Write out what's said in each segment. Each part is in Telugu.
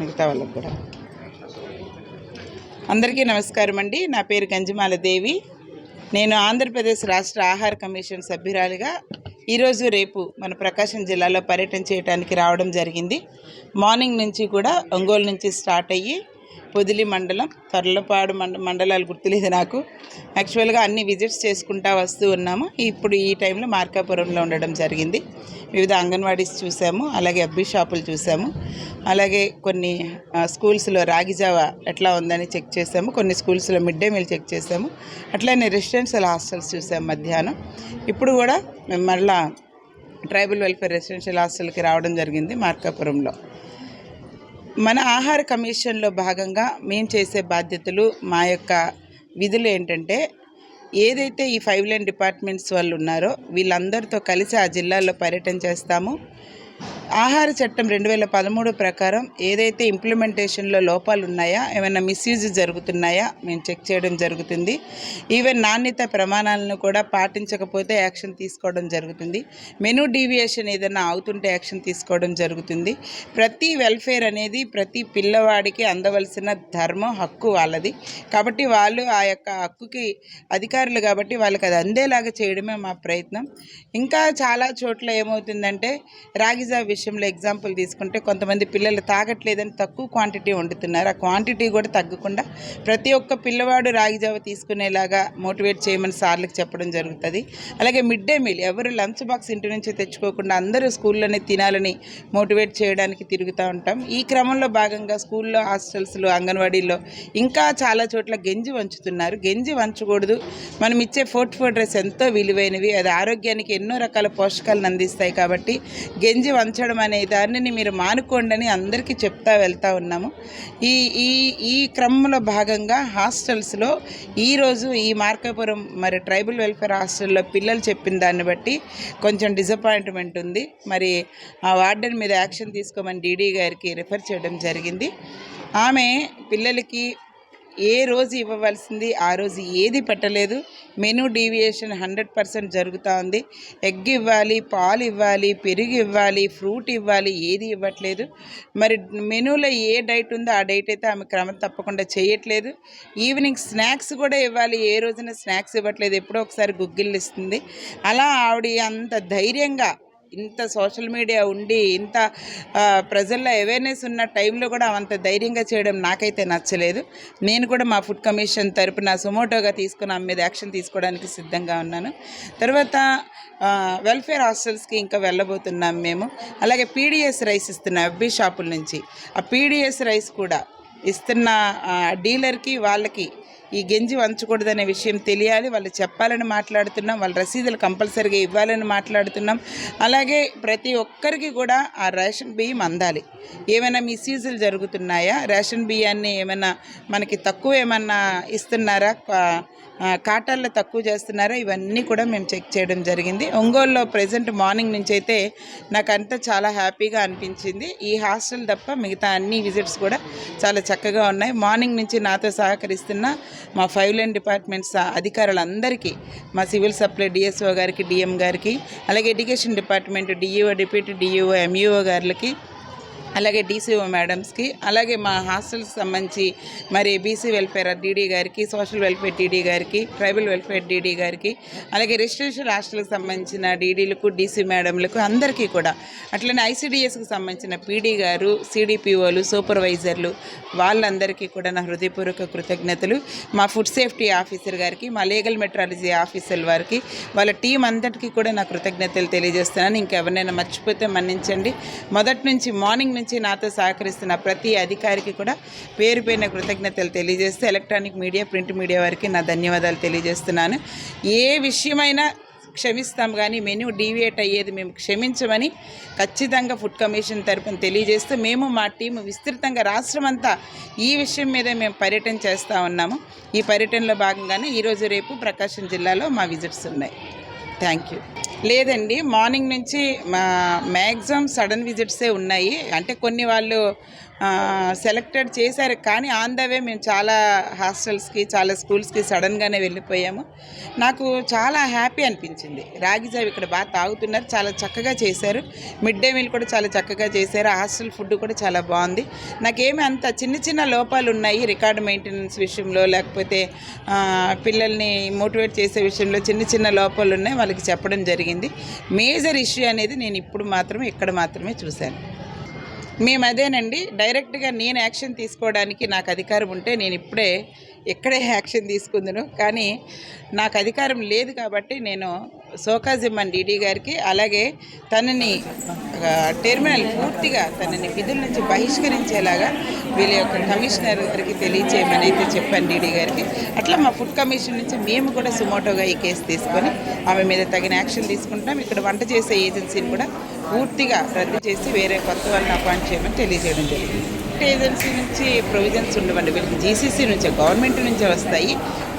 మిగతా వాళ్ళకి కూడా. అందరికీ నమస్కారం అండి. నా పేరు గంజిమాల దేవి. నేను ఆంధ్రప్రదేశ్ రాష్ట్ర ఆహార కమిషన్ సభ్యురాలిగా ఈరోజు రేపు మన ప్రకాశం జిల్లాలో పర్యటన చేయడానికి రావడం జరిగింది. మార్నింగ్ నుంచి కూడా ఒంగోలు నుంచి స్టార్ట్ అయ్యి పొదిలి మండలం త్వరలపాడు మండ మండలాలు గుర్తులేదు నాకు. యాక్చువల్గా అన్ని విజిట్స్ చేసుకుంటా వస్తూ ఉన్నాము. ఇప్పుడు ఈ టైంలో మార్కాపురంలో ఉండడం జరిగింది. వివిధ అంగన్వాడీస్ చూసాము అలాగే అబ్బి షాపులు చూసాము. అలాగే కొన్ని స్కూల్స్లో రాగిజావ ఎట్లా ఉందని చెక్ చేసాము. కొన్ని స్కూల్స్లో మిడ్ డే మీల్ చెక్ చేసాము. అట్లనే రెసిడెన్షియల్ హాస్టల్స్ చూసాము మధ్యాహ్నం. ఇప్పుడు కూడా మేము మళ్ళా ట్రైబల్ వెల్ఫేర్ రెసిడెన్షియల్ హాస్టల్కి రావడం జరిగింది మార్కాపురంలో. మన ఆహార కమిషన్లో భాగంగా మేము చేసే బాధ్యతలు మా యొక్క విధులు ఏంటంటే ఏదైతే ఈ ఫైవ్ లైన్ డిపార్ట్మెంట్స్ వాళ్ళు ఉన్నారో వీళ్ళందరితో కలిసి ఆ జిల్లాల్లో పర్యటన చేస్తాము. ఆహార చట్టం రెండు వేల పదమూడు ప్రకారం ఏదైతే ఇంప్లిమెంటేషన్లో లోపాలు ఉన్నాయా ఏమైనా మిస్యూజ్ జరుగుతున్నాయా మేము చెక్ చేయడం జరుగుతుంది. ఈవెన్ నాణ్యత ప్రమాణాలను కూడా పాటించకపోతే యాక్షన్ తీసుకోవడం జరుగుతుంది. మెనూ డీవియేషన్ ఏదైనా అవుతుంటే యాక్షన్ తీసుకోవడం జరుగుతుంది. ప్రతి వెల్ఫేర్ అనేది ప్రతి పిల్లవాడికి అందవలసిన ధర్మం హక్కు వాళ్ళది. కాబట్టి వాళ్ళు ఆ యొక్క హక్కుకి అధికారులు కాబట్టి వాళ్ళకి అది అందేలాగా చేయడమే మా ప్రయత్నం. ఇంకా చాలా చోట్ల ఏమవుతుందంటే రాగిజా విషయంలో ఎగ్జాంపుల్ తీసుకుంటే కొంతమంది పిల్లలు తాగట్లేదని తక్కువ క్వాంటిటీ వండుతున్నారు. ఆ క్వాంటిటీ కూడా తగ్గకుండా ప్రతి ఒక్క పిల్లవాడు రాగిజావ తీసుకునేలాగా మోటివేట్ చేయమని సార్లకు చెప్పడం జరుగుతుంది. అలాగే మిడ్ డే మీల్ ఎవరు లంచ్ బాక్స్ ఇంటి నుంచి తెచ్చుకోకుండా అందరూ స్కూల్లోనే తినాలని మోటివేట్ చేయడానికి తిరుగుతూ ఉంటాం. ఈ క్రమంలో భాగంగా స్కూల్లో హాస్టల్స్లో అంగన్వాడీల్లో ఇంకా చాలా చోట్ల గెంజి వంచుతున్నారు. గెంజి వంచకూడదు. మనం ఇచ్చే ఫోర్ట్ ఫోర్ డ్రెస్ ఎంతో విలువైనవి. అది ఆరోగ్యానికి ఎన్నో రకాల పోషకాలను అందిస్తాయి కాబట్టి గెంజి వంచడం అనే దానిని మీరు మానుకోండి అని అందరికీ చెప్తా వెళ్తా ఉన్నాము. ఈ ఈ ఈ క్రమంలో భాగంగా హాస్టల్స్లో ఈరోజు ఈ మార్కాపురం మరి ట్రైబల్ వెల్ఫేర్ హాస్టల్లో పిల్లలు చెప్పిన దాన్ని బట్టి కొంచెం డిసప్పాయింట్మెంట్ ఉంది. మరి ఆ వార్డెన్ మీద యాక్షన్ తీసుకోమని డీడీ గారికి రిఫర్ చేయడం జరిగింది. ఆమె పిల్లలకి ఏ రోజు ఇవ్వవలసింది ఆ రోజు ఏది పెట్టలేదు. మెనూ డీవియేషన్ హండ్రెడ్ పర్సెంట్ జరుగుతూ ఉంది. ఎగ్ ఇవ్వాలి పాలు ఇవ్వాలి పెరుగు ఇవ్వాలి ఫ్రూట్ ఇవ్వాలి ఏది ఇవ్వట్లేదు. మరి మెనూలో ఏ డైట్ ఉందో ఆ డైట్ అయితే ఆమె క్రమం తప్పకుండా చేయట్లేదు. ఈవినింగ్ స్నాక్స్ కూడా ఇవ్వాలి ఏ రోజున స్నాక్స్ ఇవ్వట్లేదు. ఎప్పుడో ఒకసారి గుగ్గిళ్ళు ఇస్తుంది. అలా ఆవిడ అంత ధైర్యంగా ఇంత సోషల్ మీడియా ఉండి ఇంత ప్రజల్లో అవేర్నెస్ ఉన్న టైంలో కూడా అంత ధైర్యంగా చేయడం నాకైతే నచ్చలేదు. నేను కూడా మా ఫుడ్ కమిషన్ తరపున సొమోటోగా తీసుకుని ఆమె మీద యాక్షన్ తీసుకోవడానికి సిద్ధంగా ఉన్నాను. తర్వాత వెల్ఫేర్ హాస్టల్స్కి ఇంకా వెళ్ళబోతున్నాం మేము. అలాగే పీడిఎస్ రైస్ ఇస్తున్నాం ఎఫ్బీ షాపుల నుంచి. ఆ పీడిఎస్ రైస్ కూడా ఇస్తున్న డీలర్కి వాళ్ళకి ఈ గెంజి వంచకూడదనే విషయం తెలియాలి. వాళ్ళు చెప్పాలని మాట్లాడుతున్నాం. వాళ్ళ రసీదులు కంపల్సరీగా ఇవ్వాలని మాట్లాడుతున్నాం. అలాగే ప్రతి ఒక్కరికి కూడా ఆ రేషన్ బియ్యం అందాలి. ఏమైనా మిస్యూజులు జరుగుతున్నాయా? రేషన్ బియ్యాన్ని ఏమైనా మనకి తక్కువ ఏమన్నా ఇస్తున్నారా? కాటాల్లో తక్కువ చేస్తున్నారా? ఇవన్నీ కూడా మేము చెక్ చేయడం జరిగింది. ఒంగోలులో ప్రజెంట్ మార్నింగ్ నుంచి అయితే నాకంతా చాలా హ్యాపీగా అనిపించింది. ఈ హాస్టల్ తప్ప మిగతా అన్ని విజిట్స్ కూడా చాలా చక్కగా ఉన్నాయి. మార్నింగ్ నుంచి నాతో సహకరిస్తున్న మా ఫైవ్ లైన్ డిపార్ట్మెంట్స్ అధికారులందరికీ మా సివిల్ సప్లై డిఎస్ఓ గారికి డిఎం గారికి అలాగే education department DEO deputy DEO MEO గారికి అలాగే డీసీఓ మేడమ్స్కి అలాగే మా హాస్టల్కి సంబంధించి మరి బీసీ వెల్ఫేర్ డీడీ గారికి సోషల్ వెల్ఫేర్ డీడీ గారికి ట్రైబల్ వెల్ఫేర్ డీడీ గారికి అలాగే రెసిడెన్షియల్ హాస్టల్కి సంబంధించిన డీడీలకు డీసీ మేడంలకు అందరికీ కూడా అట్లనే ఐసీడీఎస్కి సంబంధించిన పీడీ గారు సిడిపిఓలు సూపర్వైజర్లు వాళ్ళందరికీ కూడా నా హృదయపూర్వక కృతజ్ఞతలు. మా ఫుడ్ సేఫ్టీ ఆఫీసర్ గారికి మా లీగల్ మెట్రాలజీ ఆఫీసర్ వారికి వాళ్ళ టీం అందరికీ కూడా నా కృతజ్ఞతలు తెలియజేస్తున్నాను. ఇంకెవరినైనా మర్చిపోతే మన్నించండి. మొదటి నుంచి మార్నింగ్ నుంచి నాతో సహకరిస్తున్న ప్రతి అధికారికి కూడా పేరు పేరున కృతజ్ఞతలు తెలియజేస్తూ ఎలక్ట్రానిక్ మీడియా ప్రింట్ మీడియా వారికి నా ధన్యవాదాలు తెలియజేస్తున్నాను. ఏ విషయమైనా క్షమిస్తాం కానీ మెనూ డీవియేట్ అయ్యేది మేము క్షమించమని ఖచ్చితంగా ఫుడ్ కమిషన్ తరపున తెలియజేస్తూ మేము మా టీం విస్తృతంగా రాష్ట్రం అంతా ఈ విషయం మీద మేము పర్యటన చేస్తూ ఉన్నాము. ఈ పర్యటనలో భాగంగానే ఈరోజు రేపు ప్రకాశం జిల్లాలో మా విజిట్స్ ఉన్నాయి. Thank you. లేదండి. మార్నింగ్ నుంచి మా మ్యాక్సిమం సడన్ విజిట్సే ఉన్నాయి. అంటే కొన్ని వాళ్ళు సెలెక్టెడ్ చేశారు కానీ ఆన్ ద వే మేము చాలా హాస్టల్స్కి చాలా స్కూల్స్కి సడన్గానే వెళ్ళిపోయాము. నాకు చాలా హ్యాపీ అనిపించింది. రాగిజావి ఇక్కడ బాగా తాగుతున్నారు. చాలా చక్కగా చేశారు. మిడ్ డే మీల్ కూడా చాలా చక్కగా చేశారు. హాస్టల్ ఫుడ్ కూడా చాలా బాగుంది. నాకేమి అంత చిన్న చిన్న లోపాలు ఉన్నాయి. రికార్డ్ మెయింటెనెన్స్ విషయంలో లేకపోతే పిల్లల్ని మోటివేట్ చేసే విషయంలో చిన్న చిన్న లోపాలు ఉన్నాయి. వాళ్ళకి చెప్పడం జరిగింది. మేజర్ ఇష్యూ అనేది నేను ఇప్పుడు మాత్రమే ఇక్కడ మాత్రమే చూశాను. మేము అదేనండి డైరెక్ట్గా నేను యాక్షన్ తీసుకోవడానికి నాకు అధికారం ఉంటే నేను ఇప్పుడే ఎక్కడే యాక్షన్ తీసుకుందును. కానీ నాకు అధికారం లేదు కాబట్టి నేను సోకాజిమ్మన్ డీడీ గారికి అలాగే తనని టెర్మినల్ పూర్తిగా తనని విధుల నుంచి బహిష్కరించేలాగా వీళ్ళ యొక్క కమిషనర్ గారికి తెలియచేయమని అయితే చెప్పాను డీడీ గారికి. అట్లా మా ఫుడ్ కమిషన్ నుంచి మేము కూడా సుమోటోగా ఈ కేసు తీసుకొని ఆమె మీద తగిన యాక్షన్ తీసుకుంటాం ఇక్కడ వంట చేసే ఏజెన్సీని కూడా పూర్తిగా రద్దు చేసి వేరే కొత్త వాళ్ళని అపాయింట్ చేయమని తెలియజేయడం జరిగింది. ఏజెన్సీ నుంచి ప్రొవిజన్స్ ఉండవండి. వీళ్ళకి జీసీసీ నుంచే గవర్నమెంట్ నుంచే వస్తాయి.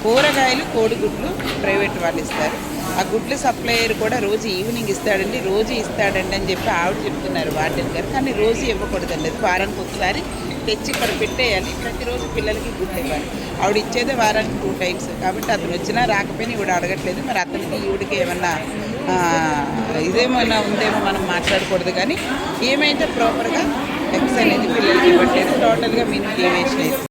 కూరగాయలు కోడిగుడ్లు ప్రైవేట్ వాళ్ళు ఇస్తారు. ఆ గుడ్ల సప్లయర్ కూడా రోజు ఈవినింగ్ ఇస్తాడండి రోజు ఇస్తాడండి అని చెప్పి ఆవిడ చెప్తున్నారు వార్డెన్ గారు. కానీ రోజు ఇవ్వకూడదండి. అది వారానికి ఒకసారి తెచ్చి ఇక్కడ పెట్టేయాలి. ప్రతిరోజు పిల్లలకి గుడ్లు ఇవ్వాలి. ఆవిడ ఇచ్చేదే వారానికి టూ టైమ్స్. కాబట్టి అతను వచ్చినా రాకపోయినా ఈవిడ అడగట్లేదు. మరి అతనికి ఈవిడికి ఏమన్నా ఇదేమైనా ఉందేమో మనం మాట్లాడకూడదు. కానీ ఏమైతే ప్రాపర్గా ఎగ్స్ అనేది పిల్లలకి ఇవ్వట్లేదు టోటల్గా మినిమం డీవియేషన్ లేదు